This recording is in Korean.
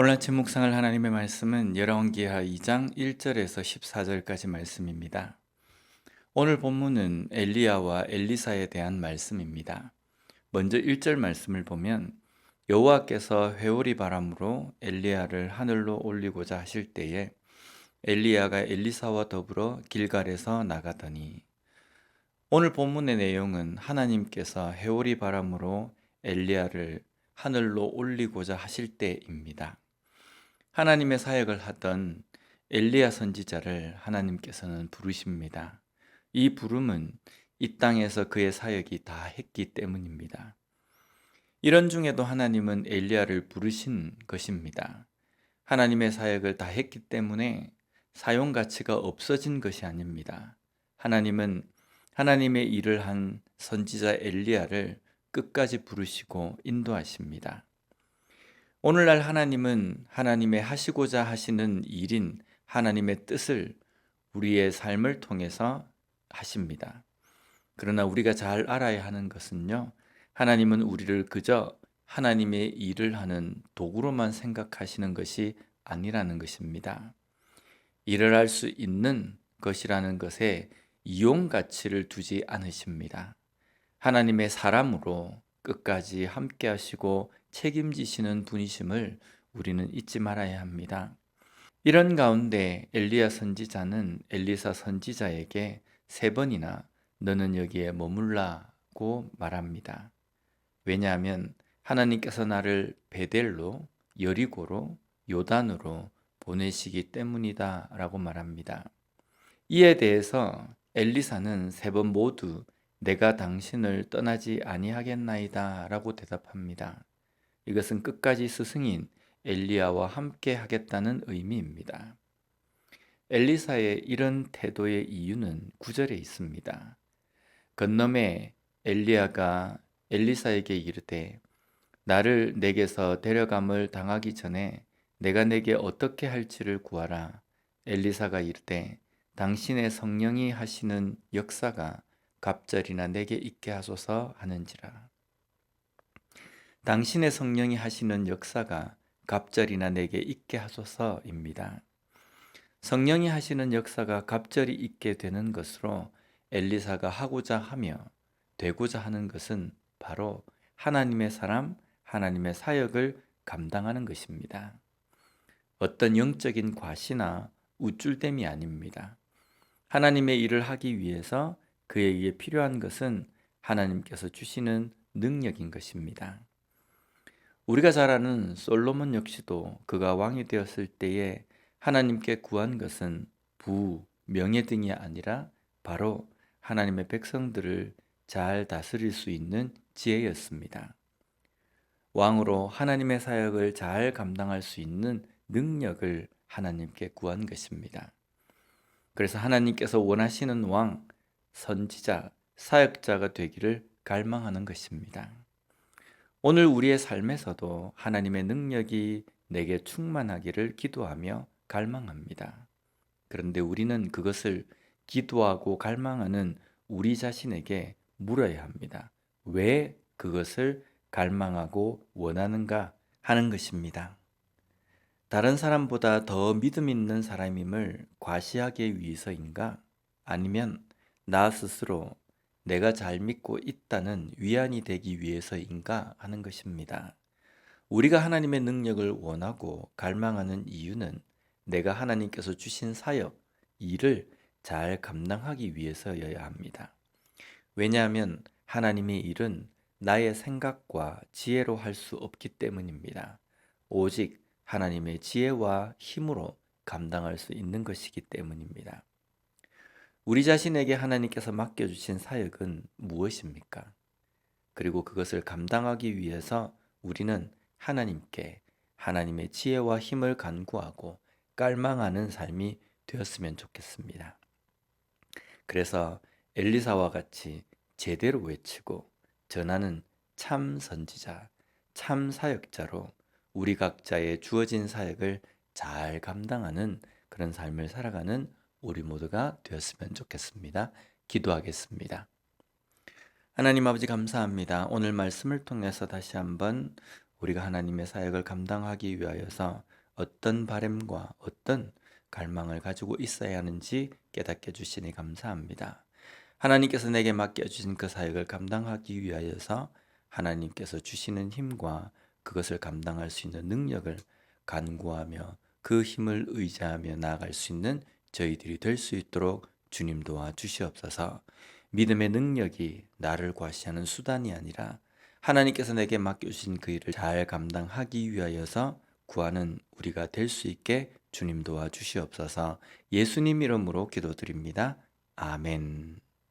오늘 아침 묵상할 하나님의 말씀은 열왕기하 2장 1절에서 14절까지 말씀입니다. 오늘 본문은 엘리야와 엘리사에 대한 말씀입니다. 먼저 1절 말씀을 보면 여호와께서 회오리 바람으로 엘리야를 하늘로 올리고자 하실 때에 엘리야가 엘리사와 더불어 길갈에서 나가더니 오늘 본문의 내용은 하나님께서 회오리 바람으로 엘리야를 하늘로 올리고자 하실 때입니다. 하나님의 사역을 하던 엘리야 선지자를 하나님께서는 부르십니다. 이 부름은 이 땅에서 그의 사역이 다 했기 때문입니다. 이런 중에도 하나님은 엘리야를 부르신 것입니다. 하나님의 사역을 다 했기 때문에 사용 가치가 없어진 것이 아닙니다. 하나님은 하나님의 일을 한 선지자 엘리야를 끝까지 부르시고 인도하십니다. 오늘날 하나님은 하나님의 하시고자 하시는 일인 하나님의 뜻을 우리의 삶을 통해서 하십니다. 그러나 우리가 잘 알아야 하는 것은요, 하나님은 우리를 그저 하나님의 일을 하는 도구로만 생각하시는 것이 아니라는 것입니다. 일을 할 수 있는 것이라는 것에 이용 가치를 두지 않으십니다. 하나님의 사람으로 끝까지 함께 하시고 책임지시는 분이심을 우리는 잊지 말아야 합니다. 이런 가운데 엘리야 선지자는 엘리사 선지자에게 세 번이나 너는 여기에 머물라고 말합니다. 왜냐하면 하나님께서 나를 베델로 여리고로 요단으로 보내시기 때문이다라고 말합니다. 이에 대해서 엘리사는 세 번 모두 내가 당신을 떠나지 아니하겠나이다 라고 대답합니다. 이것은 끝까지 스승인 엘리야와 함께 하겠다는 의미입니다. 엘리사의 이런 태도의 이유는 구절에 있습니다. 건너에 엘리야가 엘리사에게 이르되 나를 내게서 데려감을 당하기 전에 내가 내게 어떻게 할지를 구하라. 엘리사가 이르되 당신의 성령이 하시는 역사가 갑절이나 내게 있게 하소서 하는지라. 당신의 성령이 하시는 역사가 갑절이나 내게 있게 하소서입니다. 성령이 하시는 역사가 갑절이 있게 되는 것으로 엘리사가 하고자 하며 되고자 하는 것은 바로 하나님의 사람, 하나님의 사역을 감당하는 것입니다. 어떤 영적인 과시나 우쭐됨이 아닙니다. 하나님의 일을 하기 위해서 그에게 필요한 것은 하나님께서 주시는 능력인 것입니다. 우리가 잘 아는 솔로몬 역시도 그가 왕이 되었을 때에 하나님께 구한 것은 부, 명예 등이 아니라 바로 하나님의 백성들을 잘 다스릴 수 있는 지혜였습니다. 왕으로 하나님의 사역을 잘 감당할 수 있는 능력을 하나님께 구한 것입니다. 그래서 하나님께서 원하시는 왕, 선지자, 사역자가 되기를 갈망하는 것입니다. 오늘 우리의 삶에서도 하나님의 능력이 내게 충만하기를 기도하며 갈망합니다. 그런데 우리는 그것을 기도하고 갈망하는 우리 자신에게 물어야 합니다. 왜 그것을 갈망하고 원하는가 하는 것입니다. 다른 사람보다 더 믿음 있는 사람임을 과시하기 위해서인가? 아니면 나 스스로 내가 잘 믿고 있다는 위안이 되기 위해서인가 하는 것입니다. 우리가 하나님의 능력을 원하고 갈망하는 이유는 내가 하나님께서 주신 사역, 일을 잘 감당하기 위해서여야 합니다. 왜냐하면 하나님의 일은 나의 생각과 지혜로 할 수 없기 때문입니다. 오직 하나님의 지혜와 힘으로 감당할 수 있는 것이기 때문입니다. 우리 자신에게 하나님께서 맡겨주신 사역은 무엇입니까? 그리고 그것을 감당하기 위해서 우리는 하나님께 하나님의 지혜와 힘을 간구하고 깔망하는 삶이 되었으면 좋겠습니다. 그래서 엘리사와 같이 제대로 외치고 전하는 참 선지자, 참 사역자로 우리 각자의 주어진 사역을 잘 감당하는 그런 삶을 살아가는 우리 모두가 되었으면 좋겠습니다. 기도하겠습니다. 하나님 아버지 감사합니다. 오늘 말씀을 통해서 다시 한번 우리가 하나님의 사역을 감당하기 위하여서 어떤 바램과 어떤 갈망을 가지고 있어야 하는지 깨닫게 주시니 감사합니다. 하나님께서 내게 맡겨주신 그 사역을 감당하기 위하여서 하나님께서 주시는 힘과 그것을 감당할 수 있는 능력을 간구하며 그 힘을 의지하며 나아갈 수 있는 저희들이 될 수 있도록 주님 도와 주시옵소서. 믿음의 능력이 나를 과시하는 수단이 아니라 하나님께서 내게 맡겨주신 그 일을 잘 감당하기 위하여서 구하는 우리가 될 수 있게 주님 도와 주시옵소서. 예수님 이름으로 기도드립니다. 아멘.